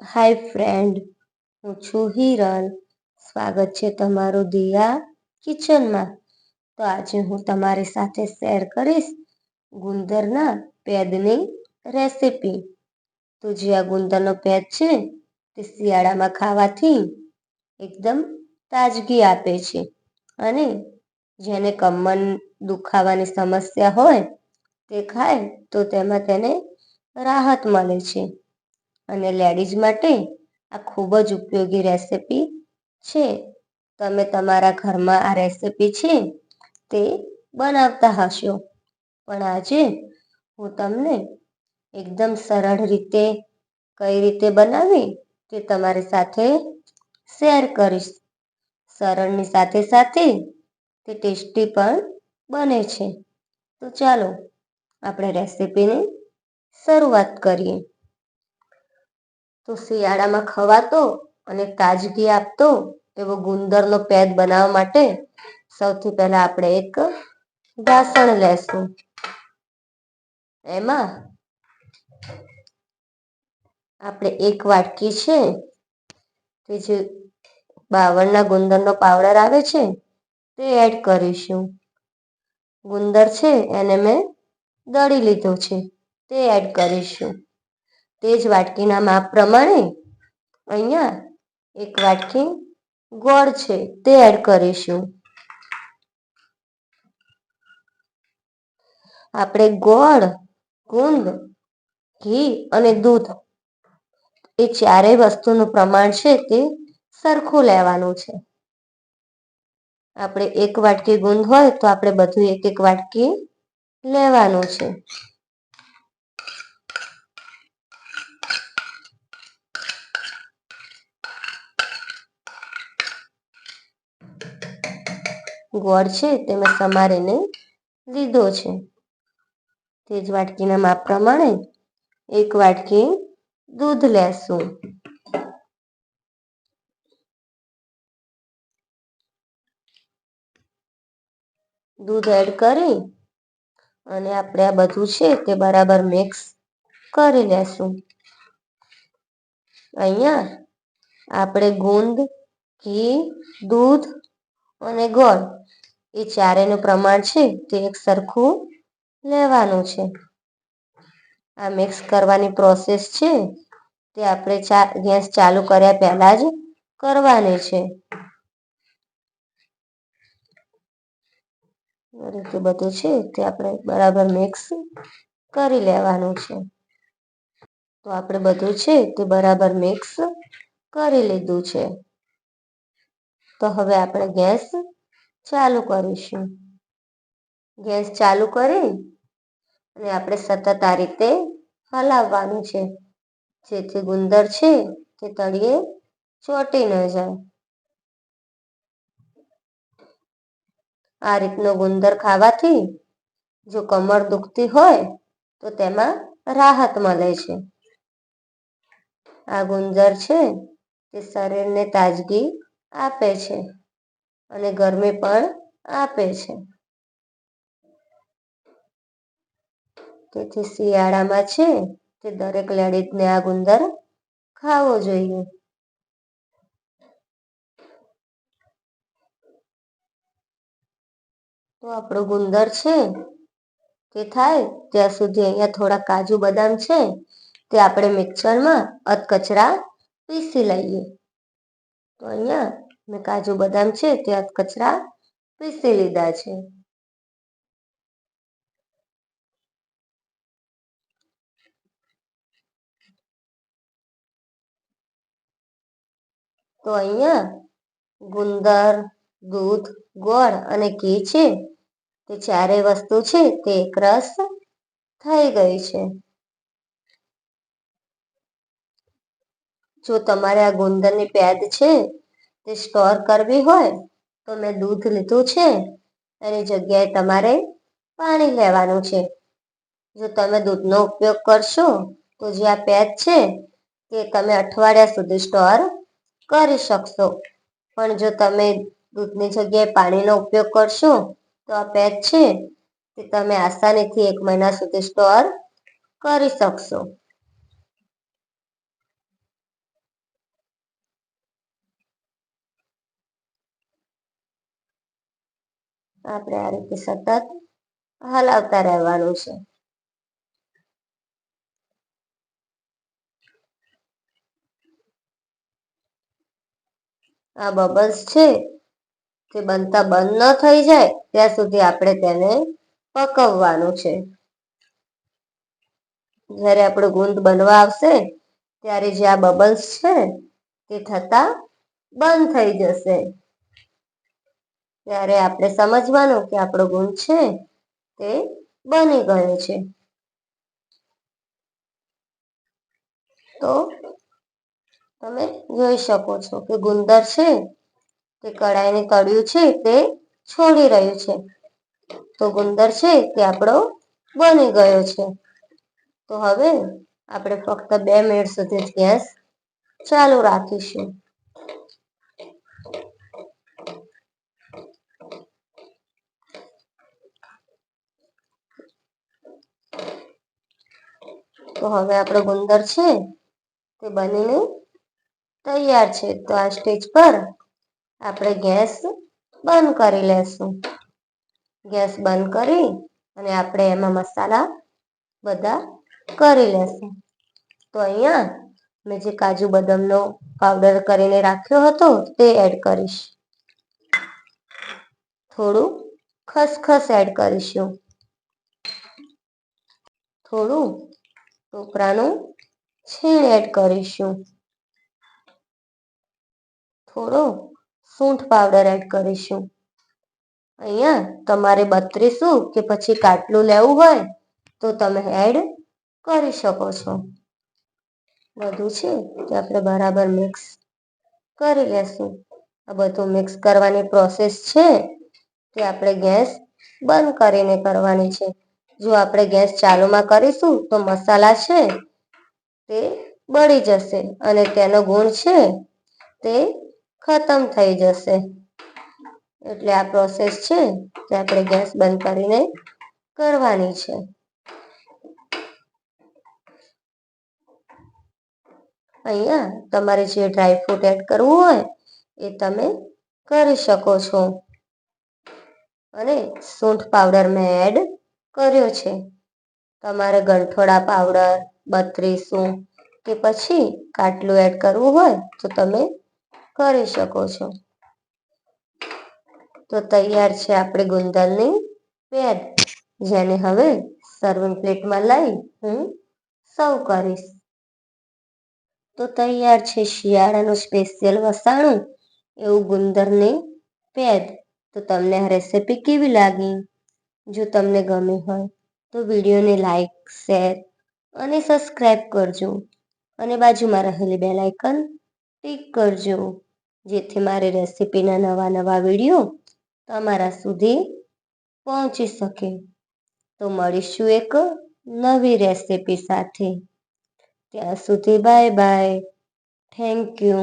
હાય friend, હું છું હિરલ. સ્વાગત છે તમારું દિયા કિચનમાં. તો આજે હું તમારી સાથે શેર કરીશ ગુંદરના પેદની રેસીપી. તો જે આ ગુંદરનો પેદ છે, તે શિયાળામાં ખાવાથી એકદમ તાજગી આપે છે અને જેને કમર દુખાવાની સમસ્યા હોય, તે ખાય તો તેમાં તેને રાહત મળે છે. અને લેડીઝ માટે આ ખૂબ જ ઉપયોગી રેસીપી છે. તમે તમારા ઘરમાં આ રેસીપી છે તે બનાવતા હશો. પણ આજે હું તમને એકદમ સરળ રીતે કઈ રીતે બનાવી તે તમારી સાથે શેર કરીશ. સરળની સાથે સાથે તે ટેસ્ટી પણ બને છે. તો ચાલો આપણે રેસિપીની શરૂઆત કરીએ. તો શિયાળામાં ખવાતો અને તાજગી આપતો એવો ગુંદરનો પેદ બનાવવા માટે સૌથી પહેલા આપણે એક વાસણ લેશું. એમાં આપણે એક વાટકી છે, તે જે બાવળના ગુંદરનો પાવડર આવે છે, તે એડ કરીશું. ગુંદર છે એને મેં દળી લીધો છે, તે એડ કરીશું. તે જ વાટકીના માપ પ્રમાણે અહીંયા એક વાટકી ગોળ છે, તે એડ કરીશું. આપણે ગોળ, ગુંદ, ઘી અને દૂધ એ ચારેય વસ્તુનું પ્રમાણ છે તે સરખું લેવાનું છે. આપણે એક વાટકી ગુંદ હોય તો આપણે બધું એક એક વાટકી લેવાનું છે. ગોળ છે તે મેં સમારીને લીધો છે. તે જ વાટકીના માપ પ્રમાણે એક વાટકી દૂધ લેશું. દૂધ એડ કરી અને આપણે આ બધું છે તે બરાબર મિક્સ કરી લેશું. અહીંયા આપણે ગુંદ, ઘી, દૂધ અને ગોળ. એ ચારેનું પ્રમાણ છે તે એક સરખું લેવાનું છે. આ મિક્સ કરવાની પ્રોસેસ છે. તે આપણે ચા, ગેસ ચાલુ કર્યા પહેલાં જ કરવાની છે. રીતે બધું છે તે આપણે બરાબર મિક્સ કરી લેવાનું છે. તો આપણે બધું છે તે બરાબર મિક્સ કરી લીધું છે. તો હવે આપણે ગેસ ચાલુ કરીશું. ગેસ ચાલુ કરી અને આપણે સતત આ રીતે હલાવવાનું છે. જેથી ગુંદર છે તે તળિયે ચોટી ન જાય. આ રીતનો ગુંદર ખાવાથી જો કમર દુખતી હોય તો તેમાં રાહત મળે છે. આ ગુંદર છે તે શરીરને તાજગી આપે છે અને ગરમી પણ આપે છે. તેથી શિયાળામાં છે તે દરેક લેડીઝને આ ગુંદર ખાવો જોઈએ. તો આપણું ગુંદર છે તે થાય ત્યાં સુધી અહીંયા થોડા કાજુ બદામ છે તે આપણે મિક્સરમાં અધકચરા પીસી લઈએ. તો અહીંયા મેં કાજુ બદામ છે, ત્યાં કચરા પીસી લીધા છે. તો અહીંયા ગુંદર, દૂધ, ગોળ અને ઘી છે. તે ચારેય વસ્તુ છે, તે એકરસ થઈ ગઈ છે. જો તમારે આ ગુંદરની પેદ છે, તે સ્ટોર કરવી હોય, તો મેં દૂધ લીધું છે એની જગ્યાએ તમારે પાણી લેવાનું છે. જો તમે દૂધનો ઉપયોગ કરશો, તો જે આ પેદ છે, તે તમે અઠવાડિયા સુધી સ્ટોર કરી શકશો. પણ જો તમે દૂધની જગ્યાએ પાણીનો ઉપયોગ કરશો, તો આ પેચ છે, તે તમે આસાનીથી એક મહિના સુધી સ્ટોર કરી શકશો. આપણે આ રીતે સતત હલાવતા રહેવાનું છે. આ બબલ્સ છે તે બનતા બંધ ન થઈ જાય, ત્યાં સુધી આપણે તેને પકવવાનું છે. જ્યારે આપણું ગુંદ બનવા આવશે, ત્યારે જે આ બબલ્સ છે, તે થતા બંધ થઈ જશે. ત્યારે આપણે સમજવાનું કે આપણો ગુણ છે તે બની ગયો છે. તો તમે જોઈ શકો છો કે ગુંદર છે તે કડાઈની કડ્યું છે તે છોડી રહ્યું છે. તો ગુંદર છે તે આપણો બની ગયો છે. તો હવે આપણે ફક્ત બે મિનિટ સુધી ગેસ ચાલુ રાખીશું. તો હવે આપણો ગુંદર છે તે બનીને તૈયાર છે. તો આ સ્ટેજ પર આપણે ગેસ બંધ કરી લેશું. ગેસ બંધ કરી અને આપણે એમાં મસાલા બધા કરી લેશું. તો અહીંયા મેં જે કાજુ બદામનો પાવડર કરીને રાખ્યો હતો તે એડ કરીશ. થોડું ખસખસ એડ કરીશું. થોડું ટોપરાનું છીણ એડ કરીશું. થોડો સૂંઠ પાવડર એડ કરીશું. અહીંયા તમારે બત્રીસું કે પછી કાટલું લેવું હોય તો તમે એડ કરી શકો છો. બધું છે તે આપણે બરાબર મિક્સ કરી લેશું. આ બધું મિક્સ કરવાની પ્રોસેસ છે તે આપણે ગેસ બંધ કરીને કરવાની છે. જો આપણે ગેસ ચાલુમાં કરીશું તો મસાલા છે તે બળી જશે અને તેનો ગુણ છે તે ખતમ થઈ જશે. એટલે આ પ્રોસેસ છે તે આપણે ગેસ બંધ કરીને કરવાની છે. અહીંયા તમારે જે ડ્રાયફ્રૂટ એડ કરવું હોય એ તમે કરી શકો છો. અને સૂંઠ પાવડર મેં એડ કર્યો છે. તમારે ગંઠોડા પાવડર, બત્રીસું કે પછી કાટલું એડ કરવું હોય તો તમે કરી શકો છો. તો તૈયાર છે આપણી ગુંદરની પેડ જેને હવે સર્વિંગ પ્લેટમાં લઈ હું સર્વ કરીશ. તો તૈયાર છે શિયાળાનું સ્પેશિયલ વસાણું, એવું ગુંદરની પેદ તો તમને આ રેસિપી કેવી લાગી? જો તમને ગમે હોય, તો વિડીયોને લાઇક શેર અને સબસ્ક્રાઈબ કરજો. અને બાજુમાં રહેલી બેલ આઇકન ક્લિક કરજો, જેથી મારી રેસિપીના નવા નવા વીડિયો તમારા સુધી પહોંચી શકે. તો મળીશું એક નવી રેસિપી સાથે. ત્યાં સુધી બાય બાય થેન્ક યુ